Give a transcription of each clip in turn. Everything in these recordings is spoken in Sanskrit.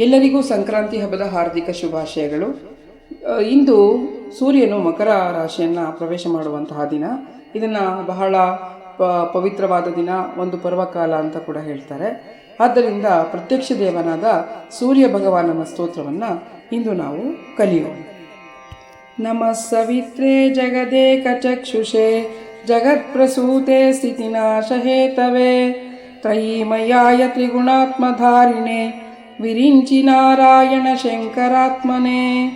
ಎಲ್ಲರಿಗೂ ಸಂಕ್ರಾಂತಿ ಹಬ್ಬದ ಹಾರ್ದಿಕ ಶುಭಾಶಯಗಳು. ಇಂದು ಸೂರ್ಯನು ಮಕರ ರಾಶಿಯನ್ನು ಪ್ರವೇಶ ಮಾಡುವಂತಹ ದಿನ. ಇದನ್ನು ಬಹಳ ಪವಿತ್ರವಾದ ದಿನ, ಒಂದು ಪರ್ವಕಾಲ ಅಂತ ಕೂಡ ಹೇಳ್ತಾರೆ. ಆದ್ದರಿಂದ ಪ್ರತ್ಯಕ್ಷ ದೇವನಾದ ಸೂರ್ಯ ಭಗವಾನನ ಸ್ತೋತ್ರವನ್ನು ಇಂದು ನಾವು ಕಲಿಯೋಣ. ನಮಃ ಸವಿತ್ರೆ ಜಗದೇಕಚಕ್ಷುಷೆ ಜಗತ್ಪ್ರಸೂತೆ ಸ್ಥಿತಿನಾಶಹೇತವೇ ತ್ರಯೀಮಯಾಯ ತ್ರಿಗುಣಾತ್ಮಧಾರಿಣೆ विरिञ्चि नारायणशङ्करात्मने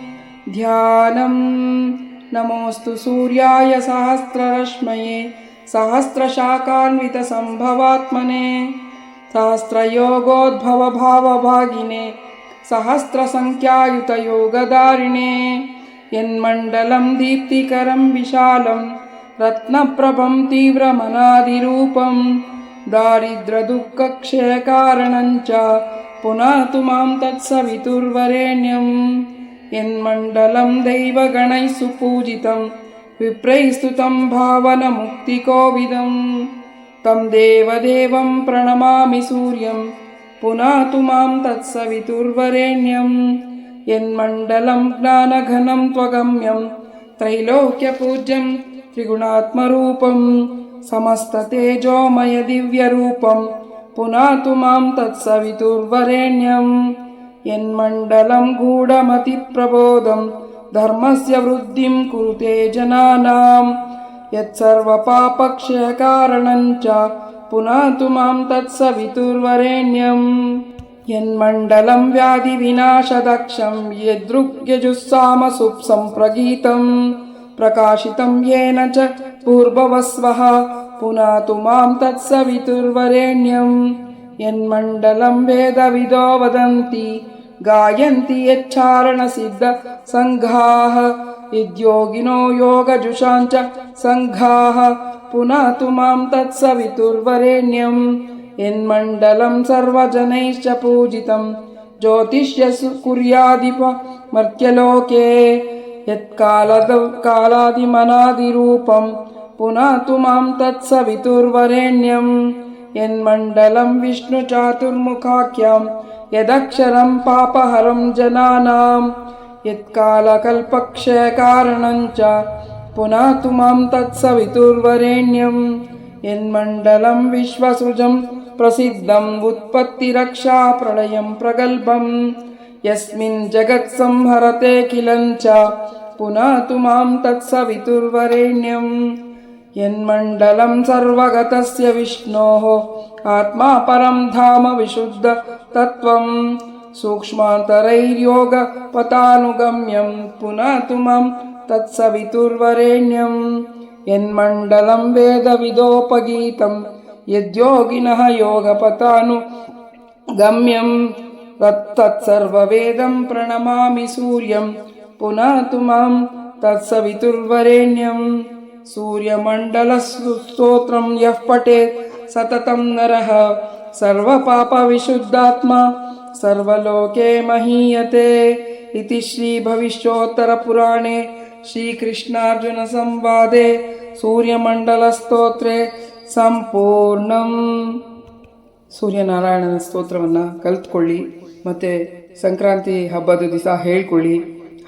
ध्यानम्। नमोऽस्तु सूर्याय सहस्ररश्मये सहस्रशाकान्वितसम्भवात्मने। सहस्रयोगोद्भवभावभागिने सहस्रसङ्ख्यायुतयोगदारिणे। यन्मण्डलं दीप्तिकरं विशालं रत्नप्रभं तीव्रमनादिरूपं दारिद्रदुःखक्षयकारणञ्च पुनातु मां तत्सवितुर्वरेण्यं। यन्मण्डलं दैवगणैः सुपूजितं विप्रैः स्तुतं भावनमुक्तिकोविदं। तं देवदेवं प्रणमामि सूर्यं पुनातु मां तत्सवितुर्वरेण्यं। यन्मण्डलं ज्ञानघनं त्वगम्यं त्रैलोक्यपूज्यं त्रिगुणात्मरूपं समस्ततेजोमयदिव्यरूपं पुनातु मां तत्सवितुर्वरेण्यं यन्मण्डलं गूढमतिप्रबोधं धर्मस्य वृद्धिं कुरुते जनानां यत्सर्वपापक्षयकारणं च पुनातु मां तत्सवितुर्वरेण्यम्। यन्मण्डलं व्याधिविनाशदक्षं यदृग्यजुस्सामसुप्सम्प्रगीतं प्रकाशितं येन च पूर्ववस्वः पुनातु मां तत्सवितुर्वरेण्यं। यन्मण्डलं वेदविदो वदन्ति गायन्ति यच्चारणसिद्धसङ्घाः यद्योगिनो योगजुषाञ्च सङ्घाः पुनातु मां तत्सवितुर्वरेण्यम् यन्मण्डलं सर्वजनैश्च पूजितं ज्योतिष्यसु कुर्यादिप मर्त्यलोके। यत्कालद कालादिमनादिरूपं पुनातु मां तत्सवितुर्वरेण्यं। यन्मण्डलं विष्णुचातुर्मुखाख्यं यदक्षरं पापहरं जनानां यत्कालकल्पक्षयकारणं च पुनातु मां तत्सवितुर्वरेण्यम् यन्मण्डलं विश्वसृजं प्रसिद्धम् उत्पत्तिरक्षा प्रलयं प्रगल्भम्। यस्मिन् जगत्संहरते किलं च पुनातु मां तत्सवितुर्वरेण्यम् यन्मण्डलं सर्वगतस्य विष्णोः। आत्मा परं धाम विशुद्ध तत्त्वं सूक्ष्मान्तरैर्योगपतानुगम्यं पुनातु मां तत्सवितुर्वरेण्यम्। यन्मण्डलं वेदविदोपगीतं यद्योगिनः योगपतानुगम्यं तत्तत्सर्ववेदं प्रणमामि सूर्यं पुनातु मां तत्सवितुर्वरेण्यं सूर्यमण्डलस्तोत्रं यः पठेत् सततं नरः सर्वपापविशुद्धात्मा सर्वलोके महीयते इति श्रीभविष्योत्तरपुराणे ಶ್ರೀಕೃಷ್ಣಾರ್ಜುನ ಸೂರ್ಯಮಂಡಲ ಸ್ತೋತ್ರೆ ಸಂಪೂರ್ಣಂ ಸೂರ್ಯನಾರಾಯಣನ ಸ್ತೋತ್ರವನ್ನು ಕಲಿತ್ಕೊಳ್ಳಿ ಮತ್ತು ಸಂಕ್ರಾಂತಿ ಹಬ್ಬದ ದಿವಸ ಹೇಳ್ಕೊಳ್ಳಿ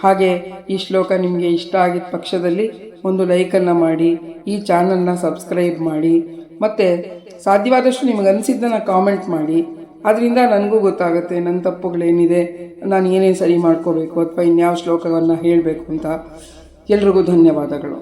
ಹಾಗೆ ಈ ಶ್ಲೋಕ ನಿಮಗೆ ಇಷ್ಟ ಆಗಿದ್ದ ಪಕ್ಷದಲ್ಲಿ ಒಂದು ಲೈಕನ್ನು ಮಾಡಿ, ಈ ಚಾನಲ್ನ ಸಬ್ಸ್ಕ್ರೈಬ್ ಮಾಡಿ, ಮತ್ತು ಸಾಧ್ಯವಾದಷ್ಟು ನಿಮಗೆ ಅನಿಸಿದ್ದನ್ನು ಕಾಮೆಂಟ್ ಮಾಡಿ. ಅದರಿಂದ ನನಗೂ ಗೊತ್ತಾಗುತ್ತೆ ನನ್ನ ತಪ್ಪುಗಳೇನಿದೆ, ನಾನು ಏನೇನು ಸರಿ ಮಾಡ್ಕೋಬೇಕು ಅಥವಾ ಇನ್ಯಾವ ಶ್ಲೋಕವನ್ನು ಹೇಳಬೇಕು ಅಂತ. ಎಲ್ರಿಗೂ ಧನ್ಯವಾದಗಳು.